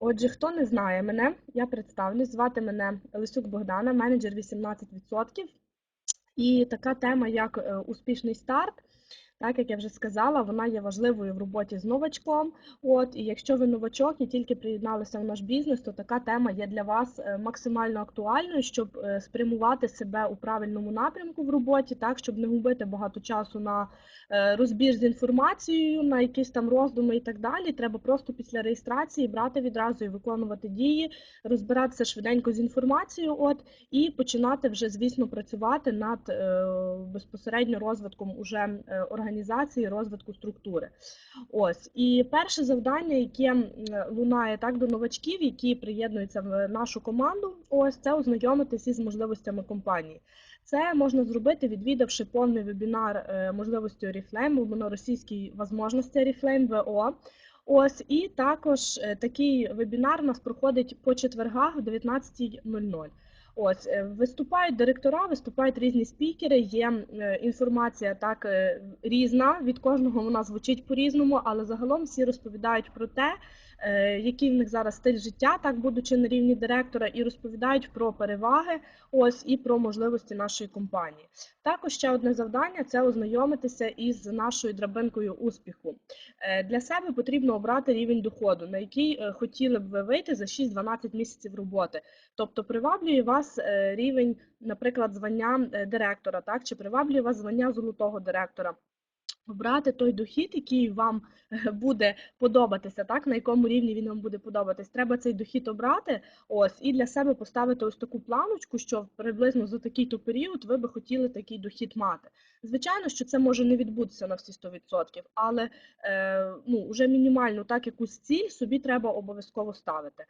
Отже, хто не знає мене, я представлюсь, звати мене Лисюк Богдана, менеджер 18%. І така тема, як е, успішний старт. Так, як я вже сказала, вона є важливою в роботі з новачком. От, і якщо ви новачок і тільки приєдналися в наш бізнес, то така тема є для вас е, максимально актуальною, щоб е, спрямувати себе у правильному напрямку в роботі, так, щоб не губити багато часу на е, розбір з інформацією, на якісь там роздуми і так далі. Треба просто після реєстрації брати відразу і виконувати дії, розбиратися швиденько з інформацією, от, і починати вже, звісно, працювати над безпосередньо розвитком уже організації організації розвитку структури. Ось і перше завдання, яке лунає так до новачків, які приєднуються в нашу команду, ось це ознайомитися із можливостями компанії. Це можна зробити, відвідавши повний вебінар е, можливості Oriflame, або російській можливості Oriflame ВО. Ось і також е, такий вебінар у нас проходить по четвергах в 19.00. Ось е, виступають директора, виступають різні спікери. Є е, інформація так е, різна. Від кожного вона звучить по-різному, але загалом всі розповідають про те, який в них зараз стиль життя, так будучи на рівні директора, і розповідають про переваги, ось і про можливості нашої компанії. Також ще одне завдання це ознайомитися із нашою драбинкою успіху. Е, для себе потрібно обрати рівень доходу, на який е, хотіли б ви вийти за 6-12 місяців роботи. Тобто приваблює вас рівень, наприклад, звання директора, так чи приваблює вас звання золотого директора. Обрати той дохід, який вам е, буде подобатися, так на якому рівні він вам буде подобатись. Треба цей дохід обрати, ось і для себе поставити ось таку планочку, що приблизно за такий-то період ви би хотіли такий дохід мати. Звичайно, що це може не відбутися на всі 100%, але е, ну вже мінімальну так якусь ціль собі треба обов'язково ставити.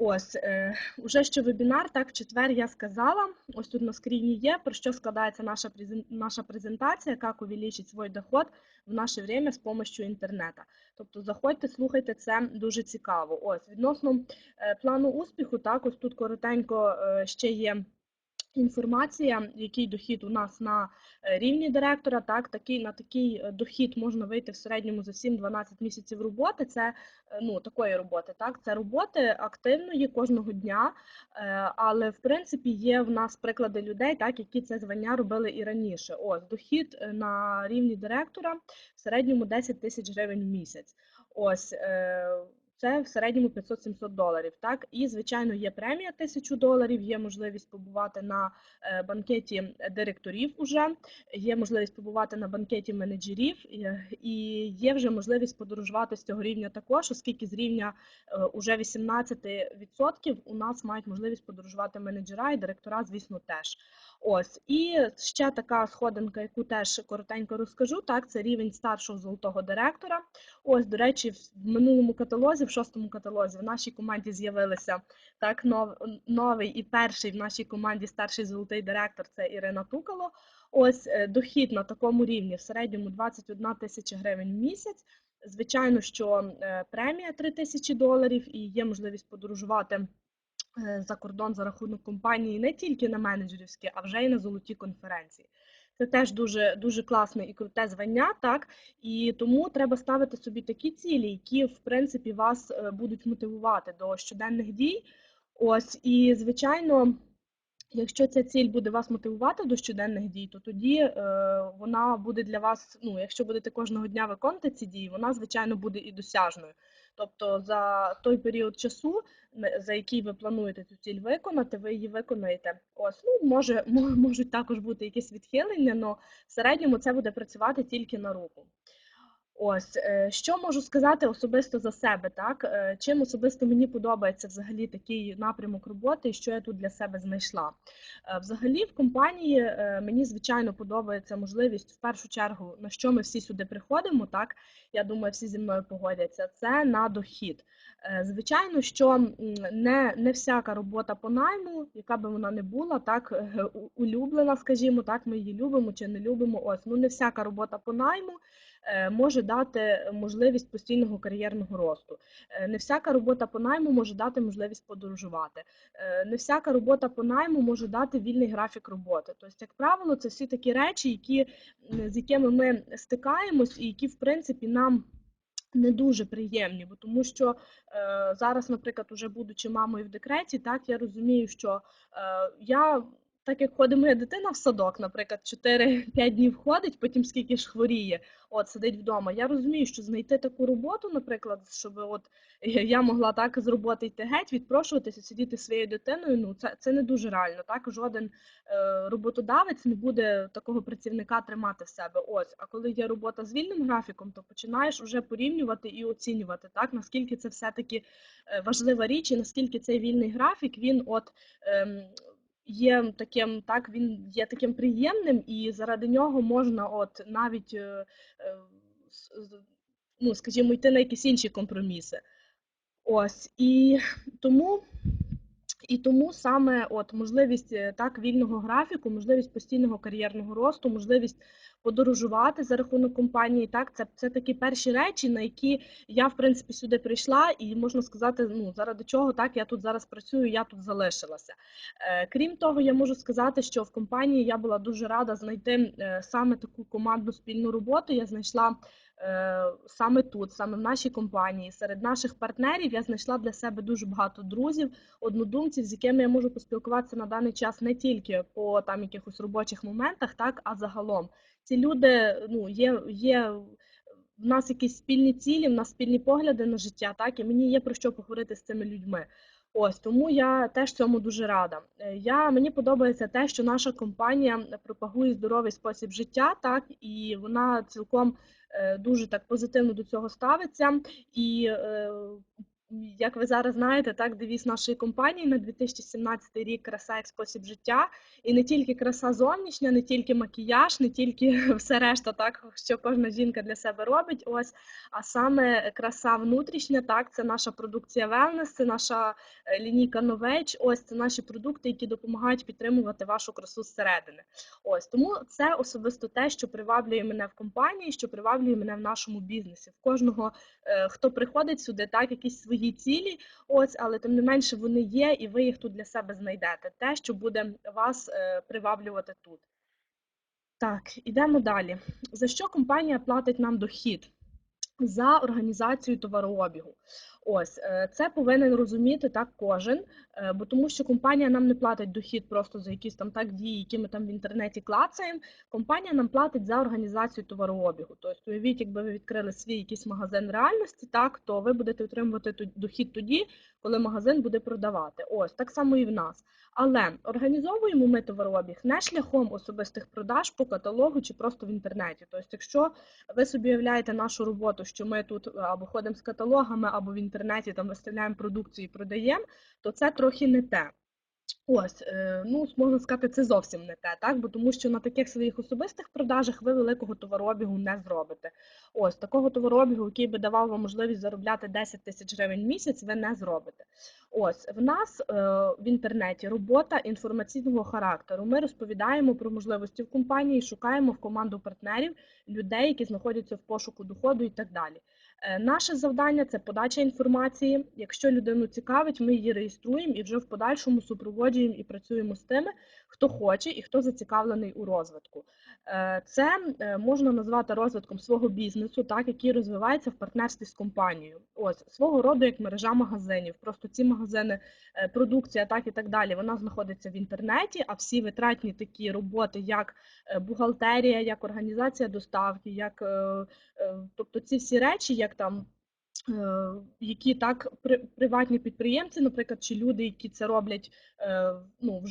Ось е, уже що вебінар, так в четвер я сказала. Ось тут на скріні є про що складається наша наша презентація, як увеличить свій доход в наше время з допомогою інтернету. Тобто заходьте, слухайте, це дуже цікаво. Ось відносно е, плану успіху, так ось тут коротенько е, ще є. Інформація, який дохід у нас на е, рівні директора, так такий на такий е, дохід можна вийти в середньому за 7-12 місяців роботи. Це е, ну такої роботи, так це роботи активної кожного дня, але в принципі є в нас приклади людей, так які це звання робили і раніше. Ось дохід на рівні директора в середньому 10 тисяч гривень в місяць. Ось це в середньому 500-700 доларів. Так, і звичайно є премія 1000 доларів. Є можливість побувати на е, банкеті директорів. Уже є можливість побувати на банкеті менеджерів, і є вже можливість подорожувати з цього рівня також, оскільки з рівня е, уже 18% у нас мають можливість подорожувати менеджера і директора, звісно, теж. Ось і ще така сходинка, яку теж коротенько розкажу. Так, це рівень старшого золотого директора. Ось, до речі, в минулому каталозі, в шостому каталозі, в нашій команді з'явилися так нов, новий і перший в нашій команді старший золотий директор це Ірина Тукало. Ось е, дохід на такому рівні в середньому 21 тисяча гривень в місяць. Звичайно, що е, премія 3 тисячі доларів і є можливість подорожувати. Е, за кордон за рахунок компанії не тільки на менеджерівські, а вже й на золоті конференції. Це теж дуже дуже класне і круте звання, так і тому треба ставити собі такі цілі, які в принципі вас е, будуть мотивувати до щоденних дій. Ось і звичайно. Якщо ця ціль буде вас мотивувати до щоденних дій, то тоді е, вона буде для вас. Ну, якщо будете кожного дня виконувати ці дії, вона звичайно буде і досяжною. Тобто за той період часу, за який ви плануєте цю ціль виконати, ви її виконаєте. Ось ну може можуть також бути якісь відхилення, але в середньому це буде працювати тільки на руку. Ось е, що можу сказати особисто за себе, так е, чим особисто мені подобається взагалі такий напрямок роботи, що я тут для себе знайшла. Е, взагалі, в компанії мені звичайно подобається можливість в першу чергу, на що ми всі сюди приходимо. Так я думаю, всі зі мною погодяться. Це на дохід. Звичайно, що не не всяка робота по найму, яка би вона не була, так улюблена, скажімо, так ми її любимо чи не любимо. Ось ну не всяка робота по найму. Е, може дати можливість постійного кар'єрного росту. Е, не всяка робота по найму може дати можливість подорожувати. Е, не всяка робота по найму може дати вільний графік роботи. Тобто, як правило, це всі такі речі, які, з якими ми стикаємось, і які, в принципі, нам не дуже приємні, бо тому що е, зараз, наприклад, уже будучи мамою в декреті, так я розумію, що е, я. Так як ходить моя дитина в садок, наприклад, 4-5 днів ходить, потім скільки ж хворіє, от сидить вдома. Я розумію, що знайти таку роботу, наприклад, щоб от я могла так з роботи йти геть, відпрошуватися, сидіти своєю дитиною. Ну це це не дуже реально. Так жоден е, роботодавець не буде такого працівника тримати в себе. Ось, а коли є робота з вільним графіком, то починаєш вже порівнювати і оцінювати так, наскільки це все-таки е, важлива річ, і наскільки цей вільний графік він от. Е, Є таким, так він є таким приємним, і заради нього можна, от навіть е, е, ну, скажімо, йти на якісь інші компроміси. Ось і тому. І тому саме от можливість е, так вільного графіку, можливість постійного кар'єрного росту, можливість подорожувати за рахунок компанії, так це це такі перші речі, на які я в принципі сюди прийшла, і можна сказати, ну заради чого так я тут зараз працюю, я тут залишилася. Е, Крім того, я можу сказати, що в компанії я була дуже рада знайти е, саме таку командну спільну роботу. Я знайшла. Е, саме тут, саме в нашій компанії, серед наших партнерів я знайшла для себе дуже багато друзів, однодумців, з якими я можу поспілкуватися на даний час не тільки по там якихось робочих моментах, так а загалом. Ці люди ну є, є в нас якісь спільні цілі, в нас спільні погляди на життя, так і мені є про що поговорити з цими людьми. Ось тому я теж цьому дуже рада. Е, я Мені подобається те, що наша компанія пропагує здоровий спосіб життя, так і вона цілком Е, дуже так позитивно до цього ставиться. І е, як ви зараз знаєте, так девіз нашої компанії на 2017 рік краса як спосіб життя, і не тільки краса зовнішня, не тільки макіяж, не тільки все решта, так що кожна жінка для себе робить. Ось а саме краса внутрішня, так це наша продукція wellness, це наша е, лінійка Novage, Ось це наші продукти, які допомагають підтримувати вашу красу зсередини. Ось тому це особисто те, що приваблює мене в компанії, що приваблює мене в нашому бізнесі. В кожного е, хто приходить сюди, так якісь свої свої цілі, ось, але тим не менше вони є, і ви їх тут для себе знайдете. Те, що буде вас е, приваблювати тут. Так, ідемо далі. За що компанія платить нам дохід? За організацію товарообігу. Ось е, це повинен розуміти так кожен, е, бо тому що компанія нам не платить дохід просто за якісь там так дії, які ми там в інтернеті клацаємо. Компанія нам платить за організацію товарообігу. Тобто, уявіть, якби ви відкрили свій якийсь магазин реальності, так то ви будете отримувати дохід тоді, коли магазин буде продавати. Ось так само і в нас. Але організовуємо ми товарообіг не шляхом особистих продаж по каталогу чи просто в інтернеті. Тобто, якщо ви собі уявляєте нашу роботу, що ми тут або ходимо з каталогами, або в інтернеті, там виставляємо продукцію і продаємо, то це трохи не те. Ось, е, ну можна сказати, це зовсім не те, так? Бо тому що на таких своїх особистих продажах ви великого товарообігу не зробите. Ось такого товарообігу, який би давав вам можливість заробляти 10 тисяч гривень в місяць, ви не зробите. Ось в нас е, в інтернеті робота інформаційного характеру. Ми розповідаємо про можливості в компанії, шукаємо в команду партнерів людей, які знаходяться в пошуку доходу і так далі. Е, наше завдання це подача інформації. Якщо людину цікавить, ми її реєструємо і вже в подальшому супроводжуємо і працюємо з тими, хто хоче і хто зацікавлений у розвитку. Е, це е, можна назвати розвитком свого бізнесу, так який розвивається в партнерстві з компанією. Ось свого роду як мережа магазинів. Просто ці магазини, продукція, так і так далі. Вона знаходиться в інтернеті, а всі витратні такі роботи, як бухгалтерія, як організація доставки, як тобто ці всі речі, як там. Які так приватні підприємці, наприклад, чи люди, які це роблять ну,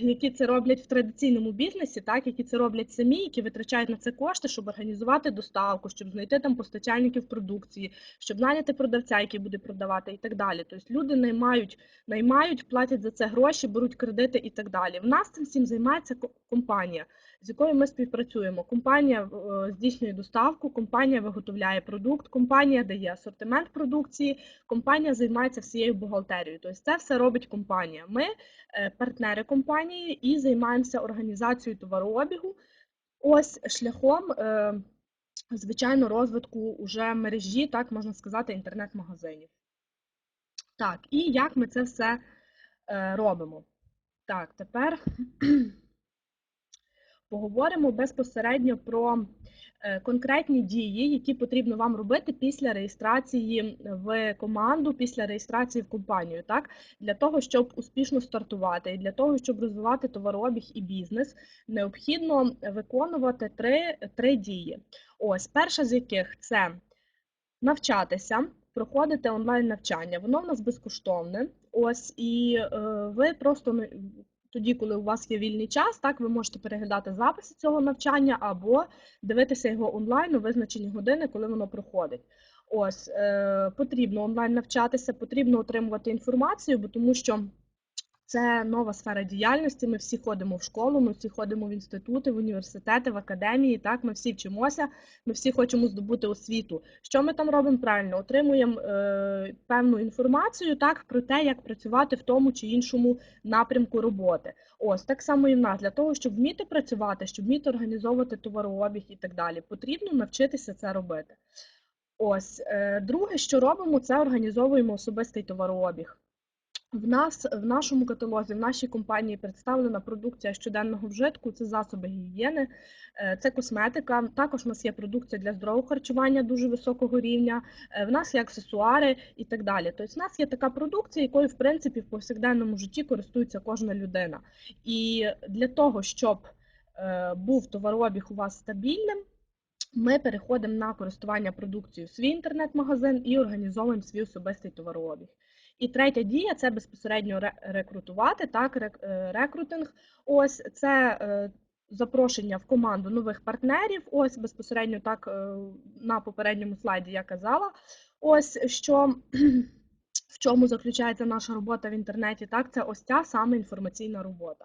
які це роблять в традиційному бізнесі, так які це роблять самі, які витрачають на це кошти, щоб організувати доставку, щоб знайти там постачальників продукції, щоб наняти продавця, який буде продавати, і так далі. Тобто люди наймають, наймають, платять за це гроші, беруть кредити і так далі. В нас цим всім займається компанія з якою ми співпрацюємо. Компанія е, здійснює доставку, компанія виготовляє продукт, компанія дає асортимент продукції, компанія займається всією бухгалтерією. Тобто це все робить компанія. Ми е, партнери компанії і займаємося організацією товарообігу. Ось шляхом, е, звичайно, розвитку уже мережі, так можна сказати, інтернет-магазинів. Так, і як ми це все робимо? Так, тепер. Поговоримо безпосередньо про е, конкретні дії, які потрібно вам робити після реєстрації в команду, після реєстрації в компанію, так для того, щоб успішно стартувати, і для того, щоб розвивати товарообіг і бізнес, необхідно виконувати три, три дії. Ось перша з яких це навчатися, проходити онлайн навчання. Воно в нас безкоштовне. Ось і е, ви просто не- тоді, коли у вас є вільний час, так ви можете переглядати записи цього навчання або дивитися його онлайн у визначені години, коли воно проходить. Ось е, потрібно онлайн навчатися, потрібно отримувати інформацію, бо тому що це нова сфера діяльності. Ми всі ходимо в школу, ми всі ходимо в інститути, в університети, в академії. Так, ми всі вчимося, ми всі хочемо здобути освіту. Що ми там робимо правильно? Отримуємо е, певну інформацію так про те, як працювати в тому чи іншому напрямку роботи. Ось так само і в нас для того, щоб вміти працювати, щоб вміти організовувати товарообіг і так далі. Потрібно навчитися це робити. Ось е, друге, що робимо, це організовуємо особистий товарообіг. В нас в нашому каталозі, в нашій компанії представлена продукція щоденного вжитку, це засоби гігієни, е, це косметика. Також у нас є продукція для здорового харчування дуже високого рівня. е, В нас є аксесуари і так далі. Тобто, в нас є така продукція, якою в принципі в повсякденному житті користується кожна людина. І для того, щоб е, був товарообіг у вас стабільним. Ми переходимо на користування продукцією в свій інтернет-магазин і організовуємо свій особистий товарообіг. І третя дія це безпосередньо ре- рекрутувати, так, е, рекрутинг. Ось це е, запрошення в команду нових партнерів. Ось безпосередньо так е, на попередньому слайді я казала. Ось що в чому заключається наша робота в інтернеті. Так, це ось ця саме інформаційна робота.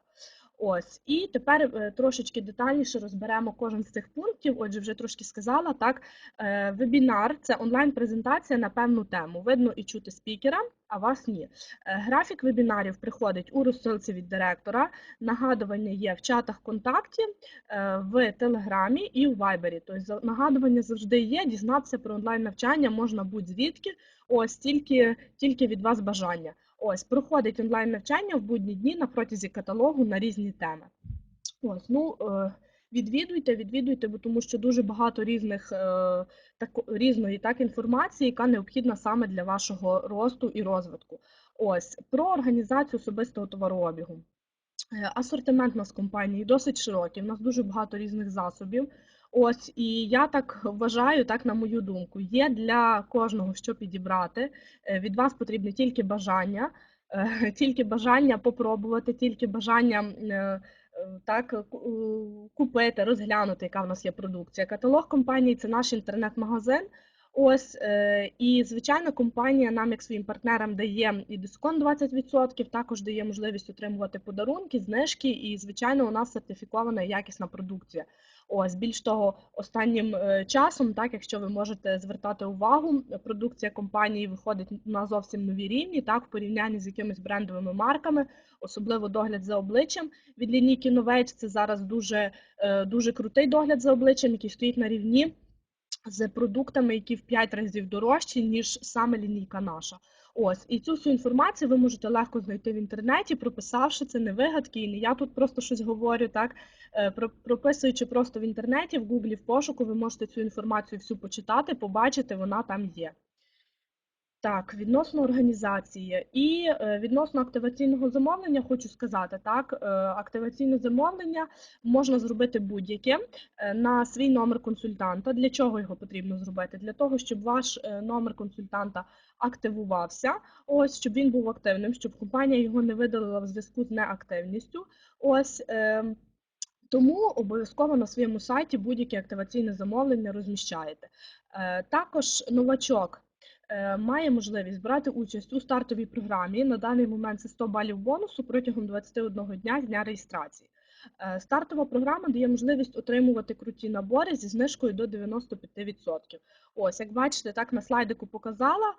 Ось і тепер е, трошечки детальніше розберемо кожен з цих пунктів. Отже, вже трошки сказала так. е, Вебінар це онлайн-презентація на певну тему. Видно і чути спікера, а вас ні. Е, Графік вебінарів приходить у розсилці від директора. Нагадування є в чатах контакті, е, в Телеграмі і в Вайбері. Тобто нагадування завжди є. Дізнатися про онлайн навчання можна будь-звідки. Ось тільки, тільки від вас бажання. Ось проходить онлайн навчання в будні дні на протязі каталогу на різні теми. Ось, ну е, відвідуйте, відвідуйте, бо тому що дуже багато різних е, так, різної так інформації, яка необхідна саме для вашого росту і розвитку. Ось про організацію особистого товарообігу. Е, Асортимент у нас компанії досить широкий. У нас дуже багато різних засобів. Ось і я так вважаю, так на мою думку, є для кожного що підібрати. Е, Від вас потрібне тільки бажання, е, тільки бажання попробувати, тільки бажання е, так купити, розглянути, яка в нас є продукція. Каталог компанії це наш інтернет-магазин. Ось е, і звичайно, компанія нам, як своїм партнерам, дає і дисконт 20%, також дає можливість отримувати подарунки, знижки, і звичайно, у нас сертифікована якісна продукція. Ось більш того, останнім е, часом, так якщо ви можете звертати увагу, продукція компанії виходить на зовсім нові рівні, так в порівнянні з якимись брендовими марками, особливо догляд за обличчям від лінійки Novage. Це зараз дуже, е, дуже крутий догляд за обличчям, який стоїть на рівні з продуктами, які в 5 разів дорожчі, ніж саме лінійка наша. Ось, і цю всю інформацію ви можете легко знайти в інтернеті, прописавши це не вигадки, і не я тут просто щось говорю, так Е, про- прописуючи просто в інтернеті, в Гуглі, в пошуку, ви можете цю інформацію всю почитати, побачити, вона там є. Так, відносно організації і е, відносно активаційного замовлення хочу сказати, так, е, активаційне замовлення можна зробити будь-яке е, на свій номер консультанта. Для чого його потрібно зробити? Для того, щоб ваш номер консультанта активувався, ось щоб він був активним, щоб компанія його не видалила в зв'язку з неактивністю. Ось тому обов'язково на своєму сайті будь-яке активаційне замовлення розміщаєте. Також новачок має можливість брати участь у стартовій програмі. На даний момент це 100 балів бонусу протягом 21 дня з дня реєстрації. Е, Стартова програма дає можливість отримувати круті набори зі знижкою до 95%. Ось, як бачите, так на слайдику показала.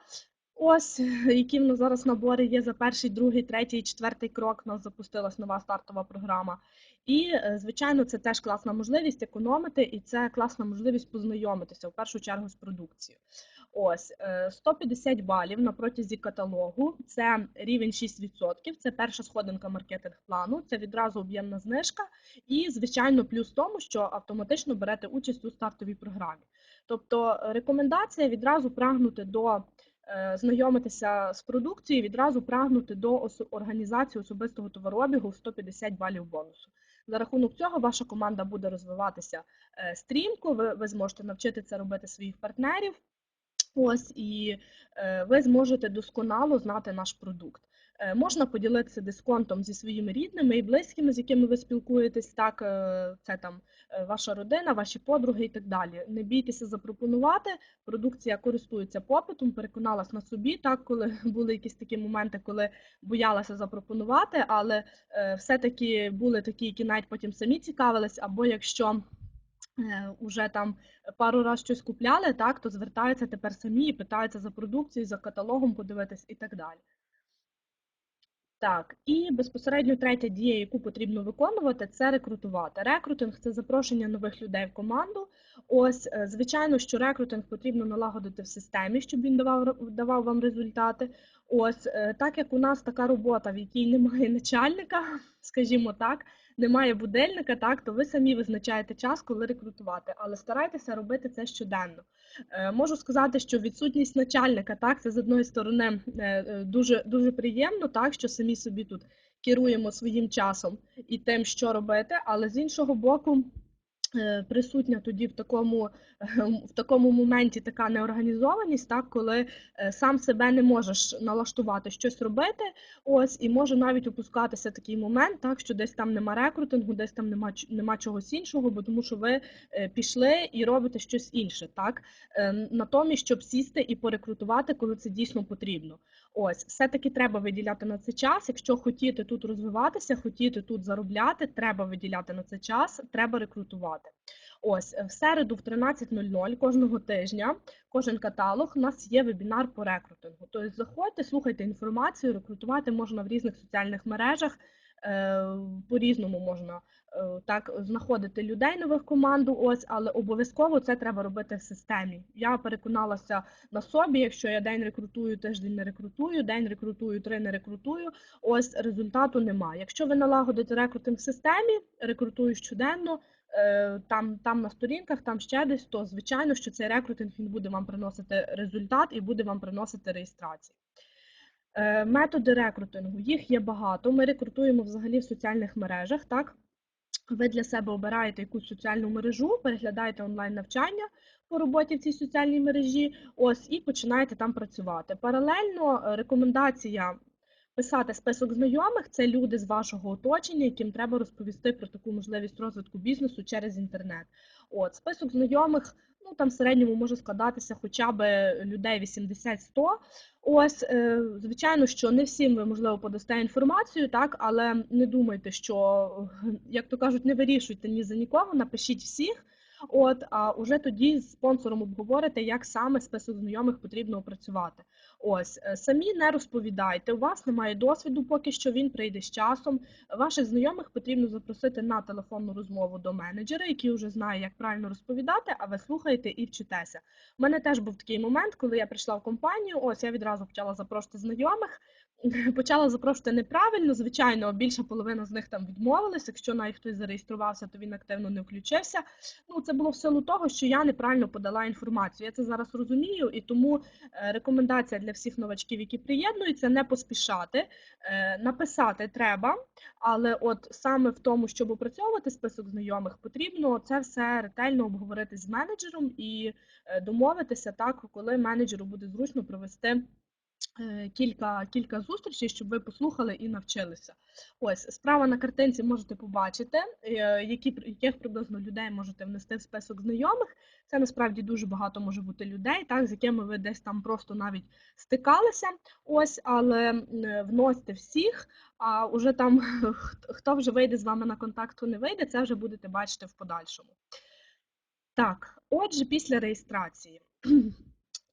Ось, які в нас зараз набори є за перший, другий, третій і четвертий крок. У нас запустилась нова стартова програма. І, е, звичайно, це теж класна можливість економити, і це класна можливість познайомитися в першу чергу з продукцією. Ось е, 150 балів на протязі каталогу. Це рівень 6%, Це перша сходинка маркетинг-плану, це відразу об'ємна знижка, і звичайно, плюс в тому, що автоматично берете участь у стартовій програмі. Тобто е, рекомендація відразу прагнути до е, знайомитися з продукцією, відразу прагнути до організації особистого товарообігу в 150 балів бонусу. За рахунок цього ваша команда буде розвиватися е, стрімко. Ви, ви зможете навчити це робити своїх партнерів. Ось і е, ви зможете досконало знати наш продукт. Е, Можна поділитися дисконтом зі своїми рідними і близькими, з якими ви спілкуєтесь. Так, е, це там ваша родина, ваші подруги і так далі. Не бійтеся запропонувати. Продукція користується попитом, переконалась на собі. Так, коли були якісь такі моменти, коли боялася запропонувати, але все-таки були такі, які навіть потім самі цікавились, або якщо уже там пару раз щось купляли, так, то звертаються тепер самі і питаються за продукцією, за каталогом подивитись і так далі. Так, і безпосередньо третя дія, яку потрібно виконувати, це рекрутувати. Рекрутинг це запрошення нових людей в команду. Ось, е, звичайно, що рекрутинг потрібно налагодити в системі, щоб він давав давав вам результати. Ось е, так як у нас така робота, в якій немає начальника, скажімо так, немає будильника, так то ви самі визначаєте час, коли рекрутувати, але старайтеся робити це щоденно. Е, Можу сказати, що відсутність начальника, так, це з одної сторони е, дуже дуже приємно, так що самі собі тут керуємо своїм часом і тим, що робити, але з іншого боку. Присутня тоді в такому в такому моменті така неорганізованість, так коли е, сам себе не можеш налаштувати щось робити, ось і може навіть опускатися такий момент, так що десь там нема рекрутингу, десь там нема нема чогось іншого, бо тому що ви е, пішли і робите щось інше, так Е, натомість, щоб сісти і порекрутувати, коли це дійсно потрібно. Ось, все-таки треба виділяти на це час. Якщо хотіти тут розвиватися, хотіти тут заробляти, треба виділяти на це час, треба рекрутувати. Ось в середу в 13.00 кожного тижня, кожен каталог, у нас є вебінар по рекрутингу. Тобто заходьте, слухайте інформацію, рекрутувати можна в різних соціальних мережах. е, По-різному можна е, так знаходити людей нових команду. Ось, але обов'язково це треба робити в системі. Я переконалася на собі, якщо я день рекрутую, тиждень не рекрутую, день рекрутую, три не рекрутую. Ось результату немає. Якщо ви налагодите рекрутинг в системі, рекрутую щоденно. Е, Там, там на сторінках, там ще десь, то звичайно, що цей рекрутинг він буде вам приносити результат і буде вам приносити реєстрації. Е, Методи рекрутингу, їх є багато. Ми рекрутуємо взагалі в соціальних мережах, так? Ви для себе обираєте якусь соціальну мережу, переглядаєте онлайн навчання по роботі в цій соціальній мережі, ось і починаєте там працювати. Паралельно е, рекомендація писати список знайомих це люди з вашого оточення, яким треба розповісти про таку можливість розвитку бізнесу через інтернет. От список знайомих, ну там в середньому може складатися хоча б людей 80-100. Ось, е, звичайно, що не всім ви можливо подасте інформацію, так, але не думайте, що, як то кажуть, не вирішуйте ні за нікого, напишіть всіх. От, а уже тоді з спонсором обговорите, як саме список знайомих потрібно опрацювати. Ось е, самі не розповідайте. У вас немає досвіду, поки що він прийде з часом. Ваших знайомих потрібно запросити на телефонну розмову до менеджера, який вже знає, як правильно розповідати, а ви слухаєте і вчитеся. У мене теж був такий момент, коли я прийшла в компанію. Ось я відразу почала запрошувати знайомих. Почала запрошувати неправильно. Звичайно, більша половина з них там відмовилась. Якщо навіть хтось зареєструвався, то він активно не включився. Ну це було в силу того, що я неправильно подала інформацію. Я це зараз розумію, і тому е, рекомендація для всіх новачків, які приєднуються, не поспішати. Е, Написати треба, але от саме в тому, щоб опрацьовувати список знайомих, потрібно це все ретельно обговорити з менеджером і е, домовитися так, коли менеджеру буде зручно провести. Е, Кілька, кілька зустрічей, щоб ви послухали і навчилися. Ось справа на картинці можете побачити, е, які яких приблизно людей можете внести в список знайомих. Це насправді дуже багато може бути людей, так з якими ви десь там просто навіть стикалися. Ось, але вносьте всіх. А уже там хто вже вийде з вами на контакт, хто не вийде, це вже будете бачити в подальшому. Так, отже, після реєстрації.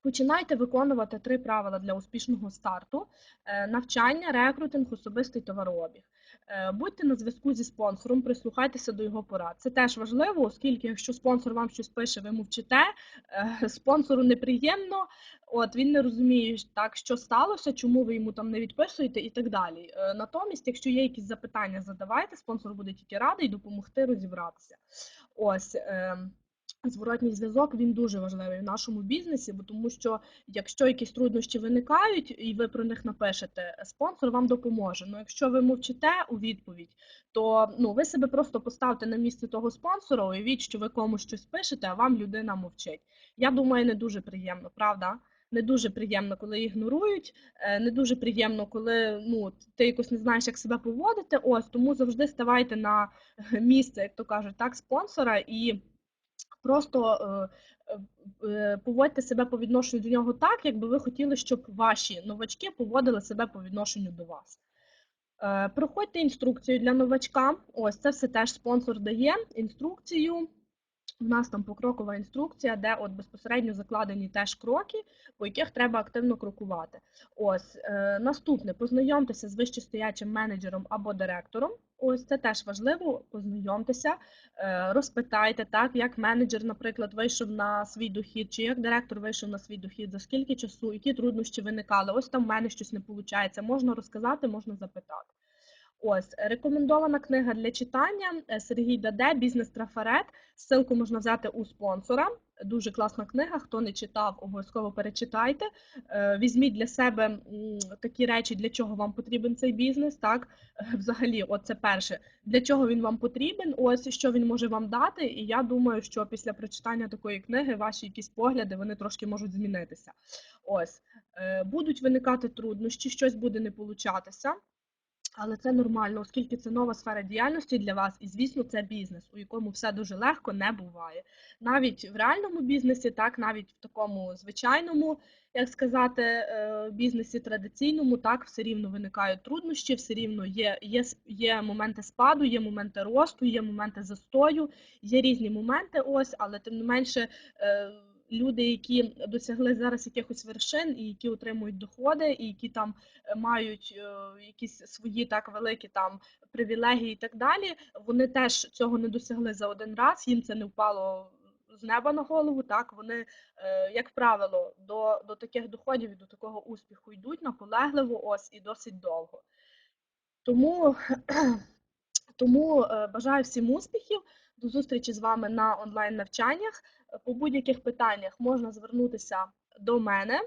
Починайте виконувати три правила для успішного старту: Е, навчання, рекрутинг, особистий товарообіг. Е, Будьте на зв'язку зі спонсором, прислухайтеся до його порад. Це теж важливо, оскільки якщо спонсор вам щось пише, ви мовчите, е, спонсору неприємно, от він не розуміє, так, що сталося, чому ви йому там не відписуєте і так далі. Натомість, якщо є якісь запитання, задавайте, спонсор буде тільки радий допомогти розібратися. Ось. Зворотній зв'язок він дуже важливий в нашому бізнесі, бо тому що якщо якісь труднощі виникають і ви про них напишете, спонсор вам допоможе. Ну якщо ви мовчите у відповідь, то ну ви себе просто поставте на місце того спонсора, уявіть, що ви комусь щось пишете, а вам людина мовчить. Я думаю, не дуже приємно, правда? Не дуже приємно, коли ігнорують, е, не дуже приємно, коли ну ти якось не знаєш, як себе поводити. Ось тому завжди ставайте на місце, як то кажуть, так, спонсора і просто е, е, поводьте себе по відношенню до нього так, якби ви хотіли, щоб ваші новачки поводили себе по відношенню до вас. Е, Проходьте інструкцію для новачка. Ось це все теж спонсор дає інструкцію. У нас там покрокова інструкція, де от безпосередньо закладені теж кроки, по яких треба активно крокувати. Ось е, наступне познайомтеся з вищестоячим менеджером або директором. Ось це теж важливо. Познайомтеся, е, розпитайте так, як менеджер, наприклад, вийшов на свій дохід, чи як директор вийшов на свій дохід, за скільки часу, які труднощі виникали. Ось там в мене щось не виходить. Можна розказати, можна запитати. Ось рекомендована книга для читання е, Сергій Даде Бізнес-трафарет. Ссылку можна взяти у спонсора. Дуже класна книга. Хто не читав, обов'язково перечитайте. Е, Візьміть для себе такі речі, для чого вам потрібен цей бізнес. Так, Е, взагалі, от це перше, для чого він вам потрібен, ось що він може вам дати. І я думаю, що після прочитання такої книги ваші якісь погляди вони трошки можуть змінитися. Ось будуть виникати труднощі, щось буде не получатися. Але це нормально, оскільки це нова сфера діяльності для вас, і звісно, це бізнес, у якому все дуже легко не буває. Навіть в реальному бізнесі, так, навіть в такому звичайному, як сказати, е, бізнесі традиційному, так, все рівно виникають труднощі, все рівно є, є, є моменти спаду, є моменти росту, є моменти застою, є різні моменти, ось, але тим не менше. Люди, які досягли зараз якихось вершин, і які отримують доходи, і які там е, мають е, якісь свої так великі там привілегії і так далі, вони теж цього не досягли за один раз, їм це не впало з неба на голову. Так вони, е, як правило, до, до таких доходів і до такого успіху йдуть наполегливо, ось і досить довго. Тому, тому бажаю всім успіхів. До зустрічі з вами на онлайн навчаннях. По будь-яких питаннях можна звернутися до мене,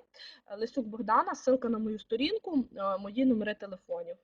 Лисюк Богдана, ссылка на мою сторінку, е, мої номери телефонів.